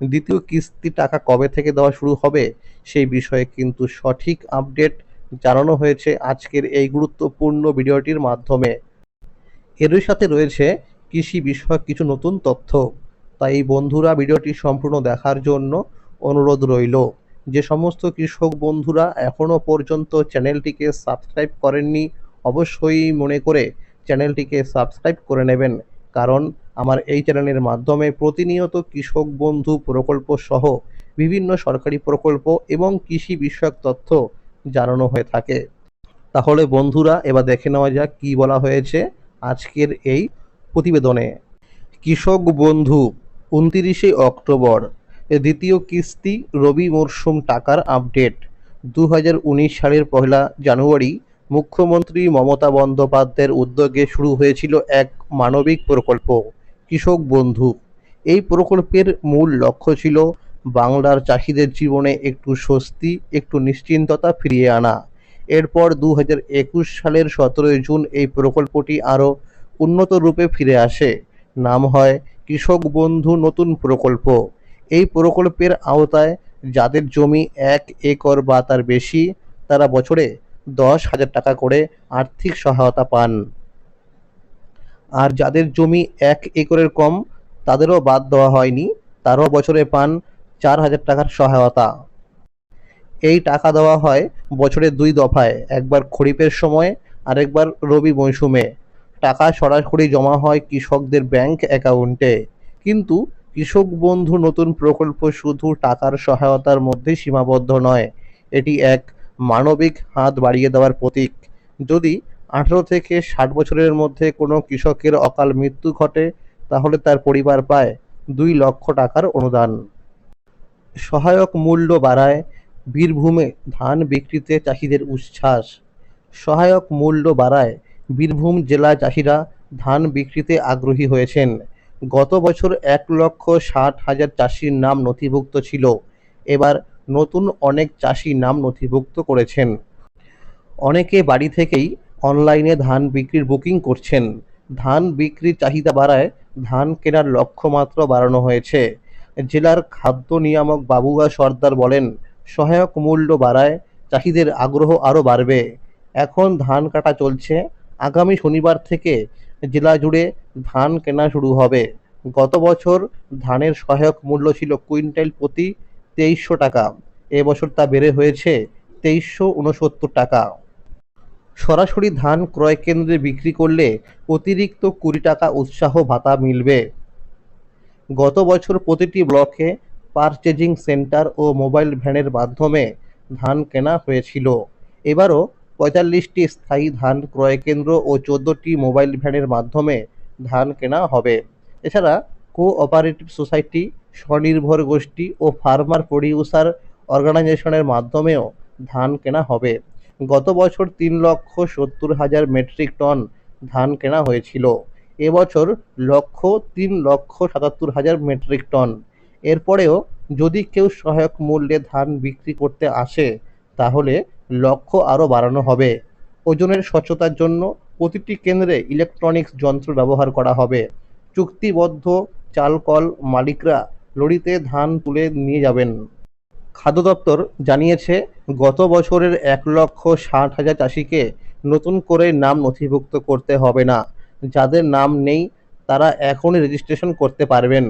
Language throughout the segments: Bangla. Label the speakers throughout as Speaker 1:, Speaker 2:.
Speaker 1: দ্বিতীয় কিস্তি টাকা কবে থেকে দেওয়া শুরু হবে সেই বিষয়ে কিন্তু সঠিক আপডেট জানানো হয়েছে আজকের এই গুরুত্বপূর্ণ ভিডিওটির মাধ্যমে। এরই সাথে রয়েছে কৃষি বিষয়ক কিছু নতুন তথ্য। তাই বন্ধুরা, ভিডিওটি সম্পূর্ণ দেখার জন্য অনুরোধ রইল। যে সমস্ত কৃষক বন্ধুরা এখনও পর্যন্ত চ্যানেলটিকে সাবস্ক্রাইব করেননি, অবশ্যই মনে করে চ্যানেলটিকে সাবস্ক্রাইব করে নেবেন। কারণ আমার এই চ্যানেলের মাধ্যমে প্রতিনিয়ত কৃষক বন্ধু প্রকল্প সহ বিভিন্ন সরকারি প্রকল্প এবং কৃষি বিষয়ক তথ্য জানানো হয়ে থাকে। তাহলে বন্ধুরা, এবার দেখে নেওয়া যাক কী বলা হয়েছে আজকের এই প্রতিবেদনে। কৃষক বন্ধু, উনতিরিশে অক্টোবর, দ্বিতীয় কিস্তি রবি মরশুম টাকার আপডেট। দু হাজার উনিশ সালের পয়লা জানুয়ারি, মুখ্যমন্ত্রী মমতা বন্দ্যোপাধ্যায়ের উদ্যোগে শুরু হয়েছিল এক মানবিক প্রকল্প। কৃষক বন্ধু। এই প্রকল্পের মূল লক্ষ্য ছিল বাংলার চাষিদের জীবনে একটু স্বস্তি, একটু নিশ্চিন্ততা ফিরিয়ে আনা। এরপর দু হাজার একুশ সালের সতেরোই জুন এই প্রকল্পটি আরও উন্নত রূপে ফিরে আসে। নাম হয় কৃষক বন্ধু নতুন প্রকল্প। এই প্রকল্পের আওতায় যাদের জমি এক একর বা তার বেশি, তারা বছরে দশ হাজার টাকা করে আর্থিক সহায়তা পান। আর যাদের জমি এক একরের কম, তাদেরও বাদ দেওয়া হয়নি। তারাও বছরে পান চার হাজার টাকার সহায়তা। এই টাকা দেওয়া হয় বছরে দুই দফায়, একবার খরিফের সময়, আরেকবার রবি মৌসুমে। টাকা সরাসরি জমা হয় কৃষকদের ব্যাংক অ্যাকাউন্টে। কিন্তু কৃষক বন্ধু নতুন প্রকল্প শুধু টাকার সহায়তার মধ্যে সীমাবদ্ধ নয়, এটি এক মানবিক হাত বাড়িয়ে দেওয়ার প্রতীক। যদি আঠেরো থেকে ষাট বছরের মধ্যে কোনো কৃষকের অকাল মৃত্যু ঘটে, তাহলে তার পরিবার পায় দুই লক্ষ টাকার অনুদান। সহায়ক মূল্য বাড়ায়, বীরভূমে ধান বিক্রিতে চাষিদের উচ্ছ্বাস। সহায়ক মূল্য বাড়ায়, বীরভূম জেলা চাষিরা ধান বিক্রিতে আগ্রহী হয়েছেন। গত বছর এক লক্ষ ষাট হাজার চাষির নাম নথিভুক্ত ছিল। এবার নতুন অনেক চাষি নাম নথিভুক্ত করেছেন। অনেকে বাড়ি থেকেই অনলাইনে ধান বিক্রির বুকিং করছেন। ধান বিক্রির চাহিদা বাড়ায় ধান কেনার লক্ষ্যমাত্রা বাড়ানো হয়েছে। জেলার খাদ্য নিয়ামক বাবুয়া সর্দার বলেন, সহায়ক মূল্য বাড়ায় চাষিদের আগ্রহ আরও বাড়বে। এখন ধান কাটা চলছে। আগামী শনিবার থেকে জেলা জুড়ে ধান কেনা শুরু হবে। গত বছর ধানের সহায়ক মূল্য ছিল কুইন্টাল প্রতি তেইশশো টাকা। এবছর তা বেড়ে হয়েছে তেইশশো উনসত্তর টাকা। সরাসরি ধান ক্রয় কেন্দ্রে বিক্রি করলে অতিরিক্ত কুড়ি টাকা উৎসাহ ভাতা মিলবে। গত বছর প্রতিটি ব্লকে পারচেজিং সেন্টার ও মোবাইল ভ্যানের মাধ্যমে ধান কেনা হয়েছিল। এবারও পঁয়তাল্লিশটি স্থায়ী ধান ক্রয় কেন্দ্র ও চোদ্দোটি মোবাইল ভ্যানের মাধ্যমে ধান কেনা হবে। এছাড়া কোঅপারেটিভ সোসাইটি, স্বনির্ভর গোষ্ঠী ও ফার্মার প্রডিউসার অর্গানাইজেশনের মাধ্যমেও ধান কেনা হবে। গত বছর তিন লক্ষ সত্তর হাজার মেট্রিক টন ধান কেনা হয়েছিল। এবছর লক্ষ তিন লক্ষ সাতাত্তর হাজার মেট্রিক টন। এরপরেও যদি কেউ সহায়ক মূল্যে ধান বিক্রি করতে আসে, তাহলে লক্ষ্য আরও বাড়ানো হবে। ওজনের স্বচ্ছতার জন্য প্রতিটি কেন্দ্রে ইলেকট্রনিক্স যন্ত্র ব্যবহার করা হবে। চুক্তিবদ্ধ চালকল মালিকরা লরিতে ধান তুলে নিয়ে যাবেন। খাদ্য দপ্তর জানিয়েছে, গত বছরের এক লক্ষ ষাট হাজার চাষিকে নতুন করে নাম নথিভুক্ত করতে হবে না। যাদের নাম নেই, তারা এখনই রেজিস্ট্রেশন করতে পারবেন।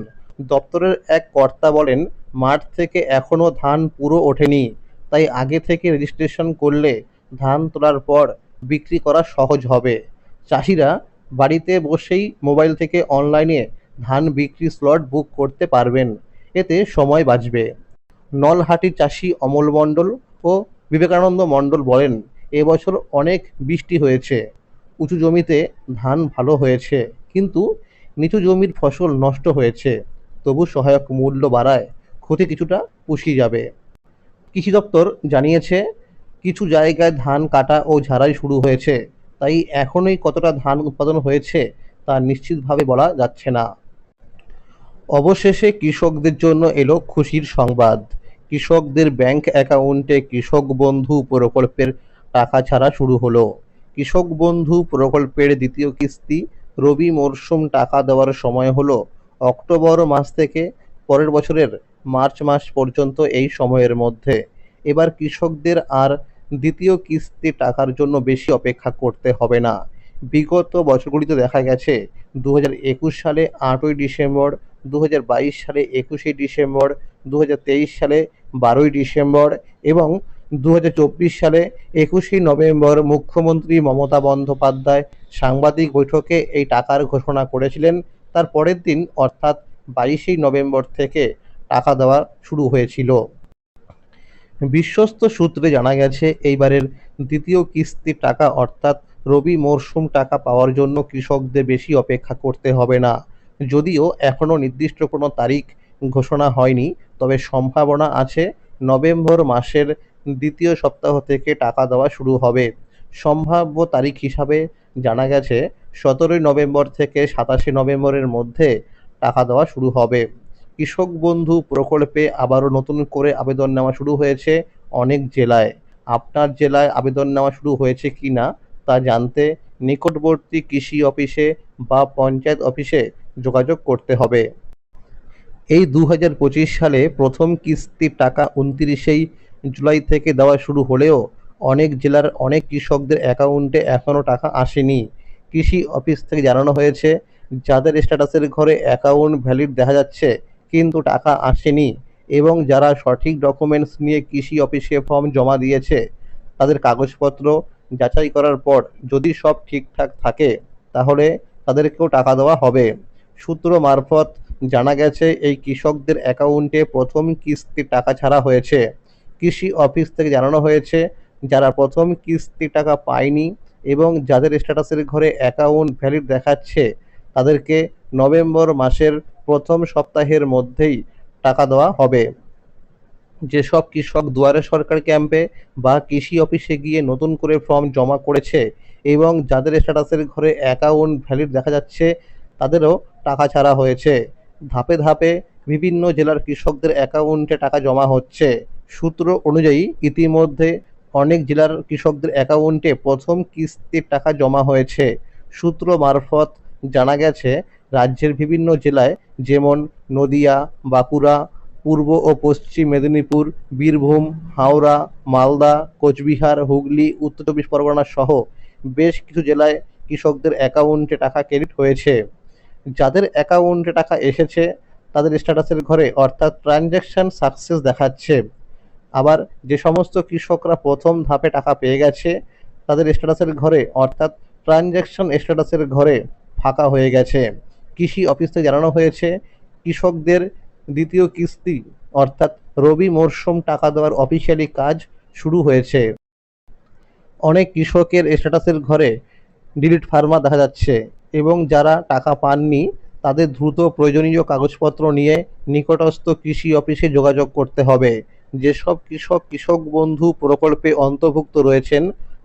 Speaker 1: দপ্তরের এক কর্তা বলেন, মাঠ থেকে এখনও ধান পুরো ওঠেনি, তাই আগে থেকে রেজিস্ট্রেশন করলে ধান তোলার পর বিক্রি করা সহজ হবে। চাষিরা বাড়িতে বসেই মোবাইল থেকে অনলাইনে ধান বিক্রি স্লট বুক করতে পারবেন। এতে সময় বাঁচবে। নলহাটির চাষি অমল মণ্ডল ও বিবেকানন্দ মণ্ডল বলেন এবছর অনেক বৃষ্টি হয়েছে। উঁচু জমিতে ধান ভালো হয়েছে, কিন্তু নিচু জমির ফসল নষ্ট হয়েছে। তবু সহায়ক মূল্য বাড়ায়, ক্ষতি কিছুটা পুষিয়ে যাবে। কৃষি দপ্তর জানিয়েছে, কিছু জায়গায় ধান কাটা ও ঝাড়াই শুরু হয়েছে। তাই এখনই কতটা ধান উৎপাদন হয়েছে তা নিশ্চিতভাবে বলা যাচ্ছে না। অবশেষে কৃষকদের জন্য এলো খুশির সংবাদ। কৃষকদের ব্যাংক অ্যাকাউন্টে কৃষক বন্ধু প্রকল্পের টাকা ছাড়া শুরু হলো। কৃষক বন্ধু প্রকল্পের দ্বিতীয় কিস্তি, রবি মরশুম টাকা দেওয়ার সময় হলো। অক্টোবর মাস থেকে পরের বছরের মার্চ মাস পর্যন্ত এই সময়ের মধ্যে। এবার কৃষকদের আর দ্বিতীয় কিস্তি টাকার জন্য বেশি অপেক্ষা করতে হবে না। বিগত বছরগুলিতে দেখা গেছে দু হাজার একুশ সালে আটই ডিসেম্বর দু হাজার বাইশ সালে একুশে ডিসেম্বর দু হাজার তেইশ সালে বারোই ডিসেম্বর এবং দু হাজার চব্বিশ সালে একুশে নভেম্বর মুখ্যমন্ত্রী মমতা বন্দ্যোপাধ্যায় সাংবাদিক বৈঠকে এই টাকার ঘোষণা করেছিলেন। তার পরের দিন, অর্থাৎ বাইশেই নভেম্বর থেকে টাকা দেওয়া শুরু হয়েছিল। বিশ্বস্ত সূত্রে জানা গেছে, এইবারের দ্বিতীয় কিস্তির টাকা, অর্থাৎ রবি মরশুম টাকা পাওয়ার জন্য কৃষকদের বেশি অপেক্ষা করতে হবে না। যদিও এখনও নির্দিষ্ট কোনো তারিখ ঘোষণা হয়নি, তবে সম্ভাবনা আছে নভেম্বর মাসের দ্বিতীয় সপ্তাহ থেকে টাকা দেওয়া শুরু হবে। সম্ভাব্য তারিখ হিসাবে জানা গেছে, সতেরোই নভেম্বর থেকে সাতাশে নভেম্বরের মধ্যে টাকা দেওয়া শুরু হবে। কৃষক বন্ধু প্রকল্পে আবারও নতুন করে আবেদন নেওয়া শুরু হয়েছে অনেক জেলায়। আপনার জেলায় আবেদন নেওয়া শুরু হয়েছে কি না তা জানতে নিকটবর্তী কৃষি অফিসে বা পঞ্চায়েত অফিসে যোগাযোগ করতে হবে। এই দু হাজার পঁচিশ সালে প্রথম কিস্তির টাকা উনত্রিশেই জুলাই থেকে দেওয়া শুরু হলেও অনেক জেলার অনেক কৃষকদের অ্যাকাউন্টে এখনও টাকা আসেনি। কৃষি অফিস থেকে জানানো হয়েছে, যাদের স্ট্যাটাসের ঘরে অ্যাকাউন্ট ভ্যালিড দেখা যাচ্ছে, কিন্তু টাকা আসেনি এবং যারা সঠিক ডকুমেন্টস নিয়ে কৃষি অফিসে ফর্ম জমা দিয়েছে, তাদের কাগজপত্র যাচাই করার পর যদি সব ঠিকঠাক থাকে, তাহলে তাদেরকেও টাকা দেওয়া হবে। সূত্র মারফত জানা গেছে, এই কৃষকদের অ্যাকাউন্টে প্রথম কিস্তির টাকা ছাড়া হয়েছে। কৃষি অফিস থেকে জানানো হয়েছে, যারা প্রথম কিস্তির টাকা পায়নি এবং যাদের স্ট্যাটাসের ঘরে অ্যাকাউন্ট ভ্যালিড দেখাচ্ছে, তাদেরকে নভেম্বর মাসের প্রথম সপ্তাহের মধ্যেই টাকা দেওয়া হবে। যেসব কৃষক দুয়ারে সরকার ক্যাম্পে বা কৃষি অফিসে গিয়ে নতুন করে ফর্ম জমা করেছে এবং যাদের স্ট্যাটাসের ঘরে অ্যাকাউন্ট ভ্যালিড দেখা যাচ্ছে, তাদেরও টাকা ছাড়া হয়েছে। ধাপে ধাপে বিভিন্ন জেলার কৃষকদের অ্যাকাউন্টে টাকা জমা হচ্ছে। সূত্র অনুযায়ী, ইতিমধ্যে অনেক জেলার কৃষকদের অ্যাকাউন্টে প্রথম কিস্তির টাকা জমা হয়েছে। সূত্র মারফত জানা গেছে, রাজ্যের বিভিন্ন জেলায় যেমন নদিয়া, বাঁকুড়া, পূর্ব ও পশ্চিম মেদিনীপুর, বীরভূম, হাওড়া, মালদা, কোচবিহার, হুগলি, উত্তর চব্বিশ পরগনা সহ বেশ কিছু জেলায় কৃষকদের অ্যাকাউন্টে টাকা ক্রেডিট হয়েছে। যাদের অ্যাকাউন্টে টাকা এসেছে, তাদের স্ট্যাটাসের ঘরে অর্থাৎ ট্রানজ্যাকশান সাকসেস দেখাচ্ছে। আবার যে সমস্ত কৃষকরা প্রথম ধাপে টাকা পেয়ে গেছে, তাদের স্ট্যাটাসের ঘরে অর্থাৎ ট্রানজ্যাকশন স্ট্যাটাসের ঘরে ফাঁকা হয়ে গেছে। কৃষি অফিস থেকে জানানো হয়েছে, কৃষকদের দ্বিতীয় কিস্তি অর্থাৎ রবি মরশুম টাকা দেওয়ার অফিসিয়ালি কাজ শুরু হয়েছে। অনেক কৃষকের স্ট্যাটাসের ঘরে ডিলিট ফার্মা দেখা যাচ্ছে। এবং যারা টাকা পাননি, তাদের দ্রুত প্রয়োজনীয় কাগজপত্র নিয়ে নিকটস্থ কৃষি অফিসে যোগাযোগ করতে হবে। যেসব কৃষক কৃষক বন্ধু প্রকল্পে অন্তর্ভুক্ত রয়েছেন,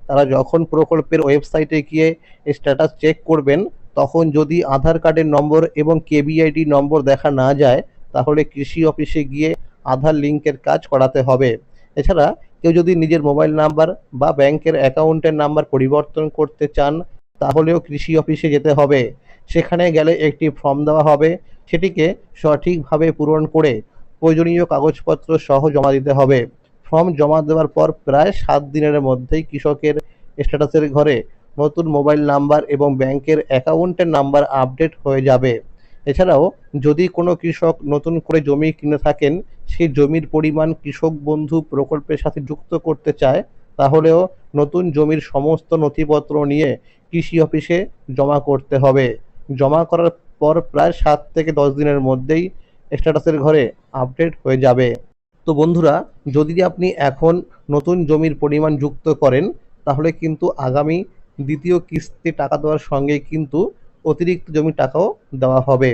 Speaker 1: তারা যখন প্রকল্পের ওয়েবসাইটে গিয়ে স্ট্যাটাস চেক করবেন, তখন যদি আধার কার্ডের নম্বর এবং কেবিআইডি নম্বর দেখা না যায়, তাহলে কৃষি অফিসে গিয়ে আধার লিঙ্কের কাজ করাতে হবে। এছাড়া কেউ যদি নিজের মোবাইল নাম্বার বা ব্যাংকের অ্যাকাউন্টের নাম্বার পরিবর্তন করতে চান তাহলেও কৃষি অফিসে যেতে হবে। সেখানে গেলে একটি ফর্ম দেওয়া হবে। সেটিকে সঠিকভাবে পূরণ করে প্রয়োজনীয় কাগজপত্র সহ জমা দিতে হবে। ফর্ম জমা দেওয়ার পর প্রায় সাত দিনের মধ্যেই কৃষকের স্ট্যাটাসের ঘরে নতুন মোবাইল নাম্বার এবং ব্যাংকের অ্যাকাউন্টের নাম্বার আপডেট হয়ে যাবে। এছাড়াও, যদি কোনো কৃষক নতুন করে জমি কিনে থাকেন, সেই জমির পরিমাণ কৃষক বন্ধু প্রকল্পের সাথে যুক্ত করতে চায় তাহলেও নতুন জমির সমস্ত নথিপত্র নিয়ে কৃষি অফিসে জমা করতে হবে। জমা করার পর প্রায় সাত থেকে দশ দিনের মধ্যেই স্ট্যাটাসের ঘরে আপডেট হয়ে যাবে। তো বন্ধুরা, যদি আপনি এখন নতুন জমির পরিমাণ যুক্ত করেন, তাহলে কিন্তু আগামী দ্বিতীয় কিস্তি টাকা দেওয়ার সঙ্গে কিন্তু অতিরিক্ত জমির টাকাও দেওয়া হবে।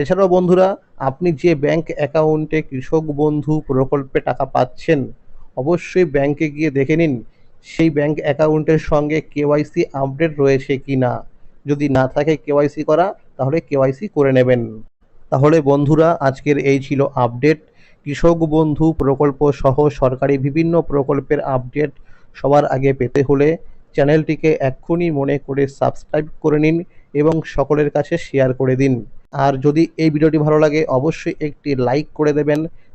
Speaker 1: এছাড়াও বন্ধুরা, আপনি যে ব্যাংক অ্যাকাউন্টে কৃষক বন্ধু প্রকল্পে টাকা পাচ্ছেন অবশ্যই ব্যাংকে গিয়ে দেখে নিন, সেই ব্যাংক অ্যাকাউন্টের সঙ্গে কেওয়াইসি আপডেট রয়েছে কি না। যদি না থাকে কেওয়াইসি করা, তাহলে কেওয়াইসি করে নেবেন। তাহলে বন্ধুরা, আজকের এই ছিল আপডেট কৃষক বন্ধু প্রকল্প সহ সরকারি বিভিন্ন প্রকল্পের আপডেট সবার আগে পেতে হলে চ্যানেলটিকে এক্ষুনি মনে করে সাবস্ক্রাইব করে নিন এবং সকলের কাছে শেয়ার করে দিন। আর যদি এই ভিডিওটি ভালো লাগে, অবশ্যই একটি লাইক করে দেবেন।